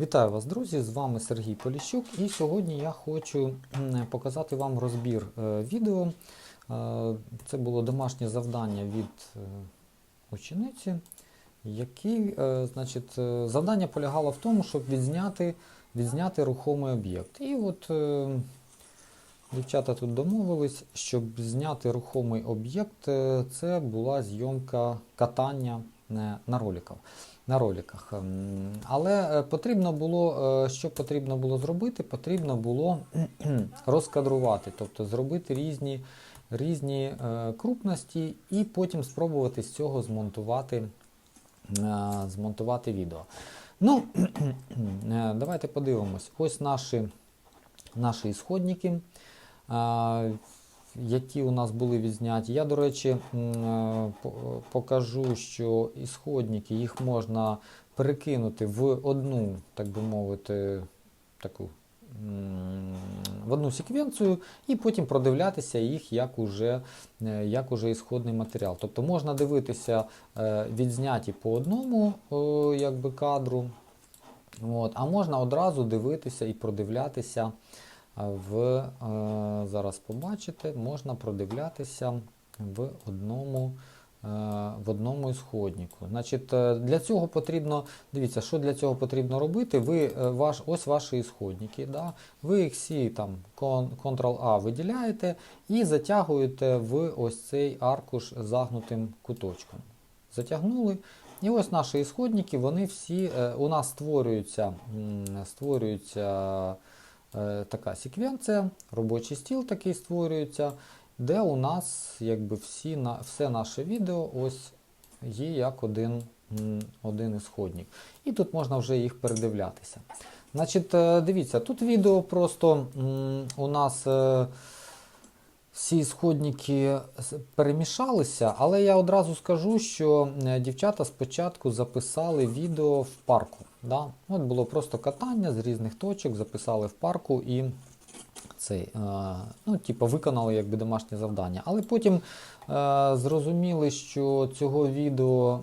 Вітаю вас, друзі! З вами Сергій Поліщук, і сьогодні я хочу показати вам розбір е, відео. Е, Це було домашнє завдання від е, учениці, е, значить, завдання полягало в тому, щоб відзняти, відзняти рухомий об'єкт. І от дівчата тут домовились, щоб зняти рухомий об'єкт, це була зйомка катання на роликах на роликах. Ем, Але е, потрібно було, е, що потрібно було зробити? Потрібно було розкадрувати, тобто зробити різні, різні е, крупності і потім спробувати з цього змонтувати, змонтувати відео. Ну, давайте подивимось. Ось наші, наші ісходники. Які у нас були відзняті. Я, до речі, е, по- покажу, що ісходники їх можна перекинути в одну, так би мовити, таку в одну секвенцію і потім продивлятися їх як уже, е, як уже ісходний матеріал. Тобто можна дивитися е, відзняті по одному якби, кадру, от, а можна одразу дивитися і продивлятися в, е, зараз побачите, можна продивлятися в одному, е, в одному ісходнику. Значить, е, для цього потрібно, дивіться, що для цього потрібно робити. Ви, ваш, ось ваші ісходники, да? ви їх всі там Ctrl-A виділяєте і затягуєте в ось цей аркуш загнутим куточком. Затягнули. І ось наші ісходники, вони всі у нас створюються, створюються така секвенція, робочий стіл такий створюється, де у нас якби всі все наше відео ось є як один, один ісходник. І тут можна вже їх передивлятися. Значить, е, дивіться, тут відео просто у нас. Всі сходники перемішалися, але я одразу скажу, що е, дівчата спочатку записали відео в парку. Да? От було просто катання з різних точок, записали в парку і цей, е, ну, типу, виконали якби домашнє завдання. Але потім е, зрозуміли, що цього відео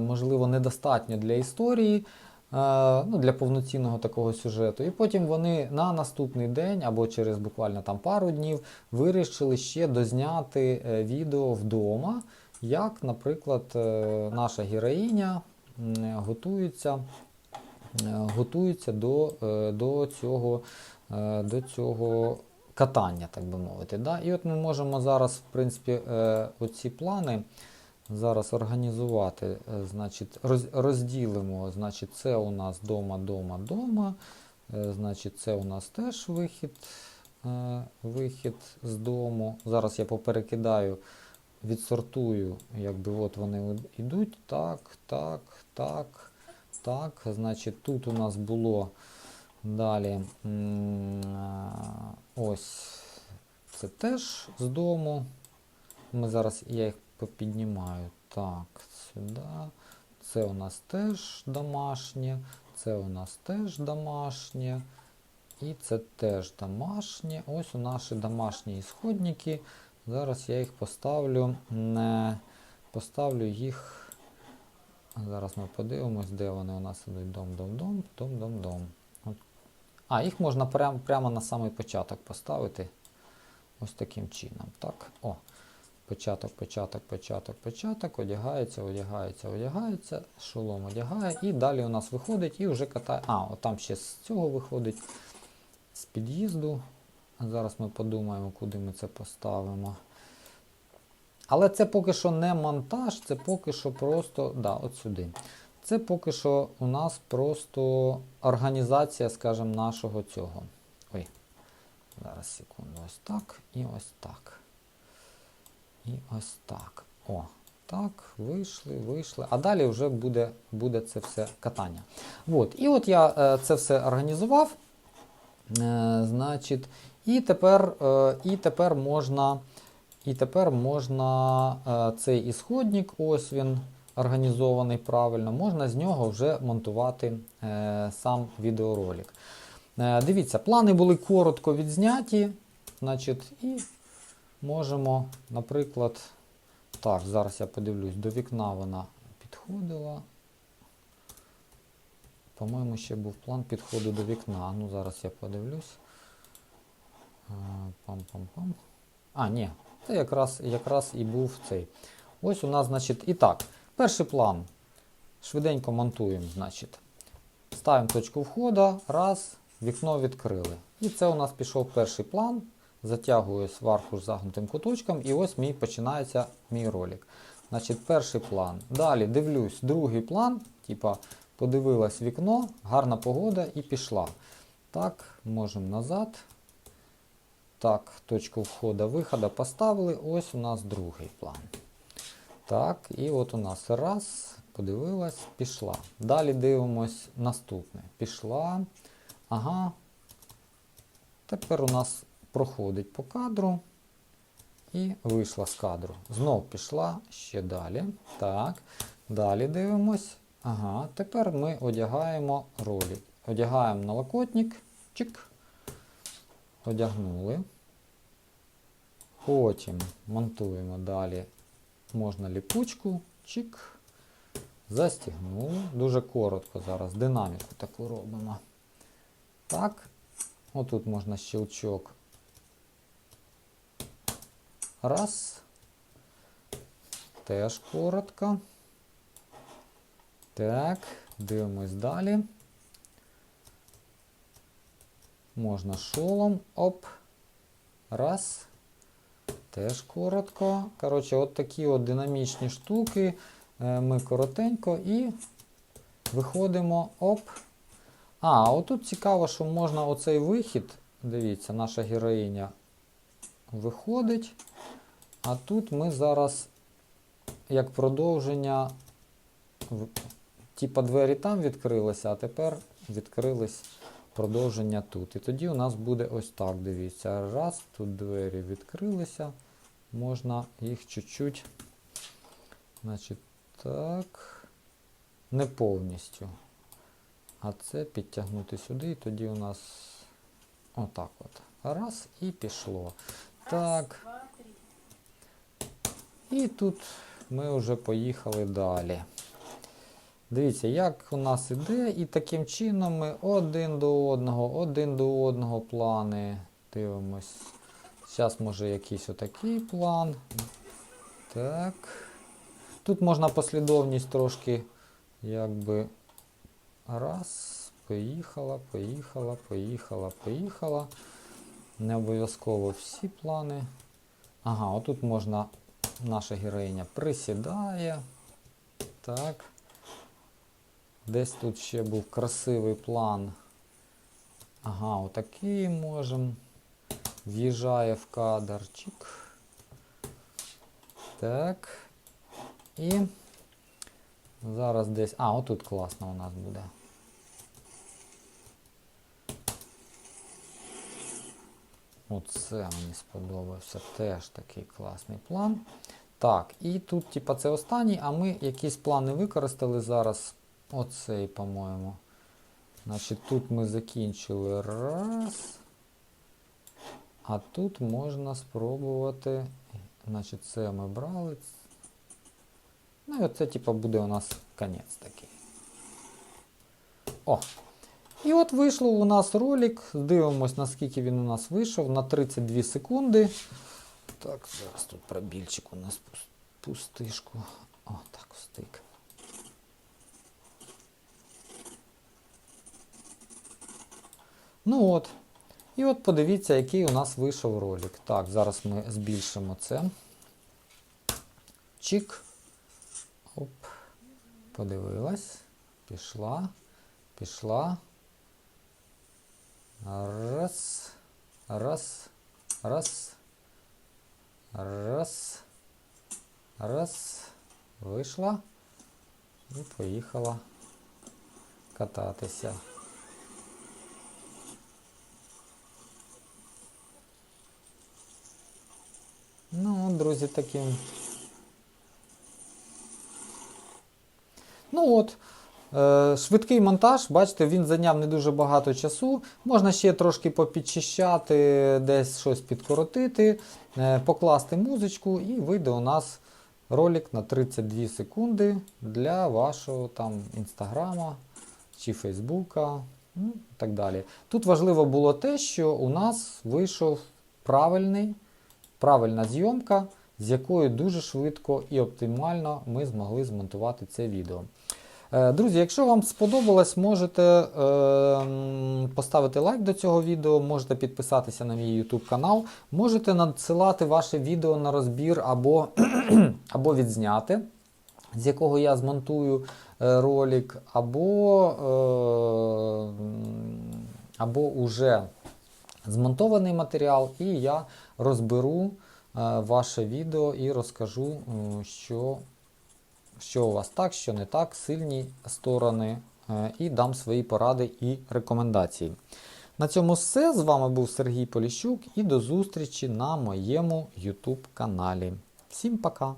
можливо недостатньо для історії. Е, Ну, для повноцінного такого сюжету. І потім вони на наступний день або через буквально там пару днів вирішили ще дозняти е, відео вдома, як, наприклад, е, наша героїня готується, готується до, до, цього, до цього катання, так би мовити. Да? І от ми можемо зараз, в принципі, оці плани. Зараз організувати, е, значить, розділимо, значить, це у нас дома, дома, дома. Е, Значить, це у нас теж вихід, е, вихід з дому. Зараз я поперекидаю, відсортую, якби от вони йдуть. Так, так, так, так. Значить, тут у нас було далі. Ось це теж з дому. Ми зараз я їх попіднімаю. Так, сюди. Це у нас теж домашнє, це у нас теж домашнє. І це теж домашнє. Ось у наші домашні ісходники. Зараз я їх поставлю. Не поставлю їх. Зараз ми подивимось, де вони у нас ідуть. Дом, дом, дом, дом, дом, дом. А, їх можна прям, прямо на самий початок поставити. Ось таким чином. Так. О. Початок, початок, початок, початок, одягається, одягається, одягається, шолом одягає, і далі у нас виходить і вже катає. А, от там ще з цього виходить з під'їзду. Зараз ми подумаємо, куди ми це поставимо. Але це поки що не монтаж, це поки що просто. Да, от сюди. Це поки що у нас просто організація, скажімо, нашого цього. Ой, зараз секунду, ось так і ось так. І ось так. О, так, вийшли, вийшли. А далі вже буде, буде це все катання. От. І от я е, це все організував. Е, значить, і тепер, е, і тепер можна, і тепер можна е, цей ісходник, ось він організований правильно, можна з нього вже монтувати е, сам відеоролик. Е, дивіться, плани були коротко відзняті. Значить, і можемо, наприклад, так, зараз я подивлюсь, до вікна вона підходила. По-моєму, ще був план підходу до вікна. Ну, зараз я подивлюсь. А, Пам-пам-пам. А, ні, це якраз, якраз і був цей. Ось у нас, значить, і так. Перший план. Швиденько монтуємо, значить. Ставимо точку входу, раз, вікно відкрили. І це у нас пішов перший план. Затягую сварку з загнутим куточком, і ось мій починається мій ролик. Значить, перший план. Далі дивлюсь, другий план, типа подивилась вікно, гарна погода і пішла. Так, можемо назад. Так, точку входу, виходу поставили. Ось у нас другий план. Так, і от у нас раз, подивилась, пішла. Далі дивимось наступне. Пішла. Ага. Тепер у нас проходить по кадру і вийшла з кадру. Знов пішла ще далі. Так. Далі дивимось. Ага, тепер ми одягаємо ролик. Одягаємо налокотник. Чик. Одягнули. Потім монтуємо далі. Можна ліпучку. Чик. Застігнули. Дуже коротко зараз. Динаміку таку робимо. Так. Отут можна щелчок. Раз. Теж коротко. Так, дивимось далі. Можна шолом. Оп. Раз. Теж коротко. Коротше, от такі от динамічні штуки. Е, Ми коротенько і виходимо. Оп. А, отут цікаво, що можна оцей вихід. Дивіться, наша героїня виходить. А тут ми зараз, як продовження, типа двері там відкрилися, а тепер відкрились продовження тут. І тоді у нас буде ось так, дивіться. Раз, тут двері відкрилися. Можна їх чуть-чуть, значить, так, не повністю. А це підтягнути сюди, і тоді у нас отак от. Раз і пішло. Так. І тут ми вже поїхали далі. Дивіться, як у нас іде, і таким чином ми один до одного, один до одного плани дивимось. Зараз може якийсь отакий план. Так. Тут можна послідовність трошки, якби. Раз, поїхала, поїхала, поїхала, поїхала. Не обов'язково всі плани. Ага, отут можна наша героїня присідає. Так. Десь тут ще був красивий план. Ага, отакий можемо. В'їжджає в кадр. Чик. Так. І зараз десь. А, отут класно у нас буде. Оце мені сподобався. Теж такий класний план. Так, і тут, типа, це останній, а ми якісь плани використали зараз. Оцей, по-моєму. Значить, тут ми закінчили раз. А тут можна спробувати. Значить, це ми брали. Ну і оце, типа, буде у нас конець такий. О! І от вийшло у нас ролик. Дивимось, наскільки він у нас вийшов. На 32 секунди. Так, зараз тут пробільчик у нас пустишку. О, так, встик. Ну от. І от подивіться, який у нас вийшов ролик. Так, зараз ми збільшимо це. Чик. Оп. Подивилась. Пішла. Пішла. Раз. Раз. Раз. Раз. Раз. Вийшла. І поїхала кататися. Ну, от, друзі, таким. Ну от, е, Швидкий монтаж, бачите, він зайняв не дуже багато часу. Можна ще трошки попідчищати, десь щось підкоротити, е, покласти музичку, і вийде у нас ролик на 32 секунди для вашого там інстаграма, чи Фейсбука, ну, так далі. Тут важливо було те, що у нас вийшов правильний, правильна зйомка, з якою дуже швидко і оптимально ми змогли змонтувати це відео. Е, Друзі, якщо вам сподобалось, можете е, поставити лайк до цього відео, можете підписатися на мій YouTube канал, можете надсилати ваше відео на розбір або, або відзняти, з якого я змонтую е, ролик, або, е, або уже змонтований матеріал, і я розберу ваше відео і розкажу, що що у вас так, що не так, сильні сторони, е, і дам свої поради і рекомендації. На цьому все. З вами був Сергій Поліщук і до зустрічі на моєму YouTube каналі. Всім пока!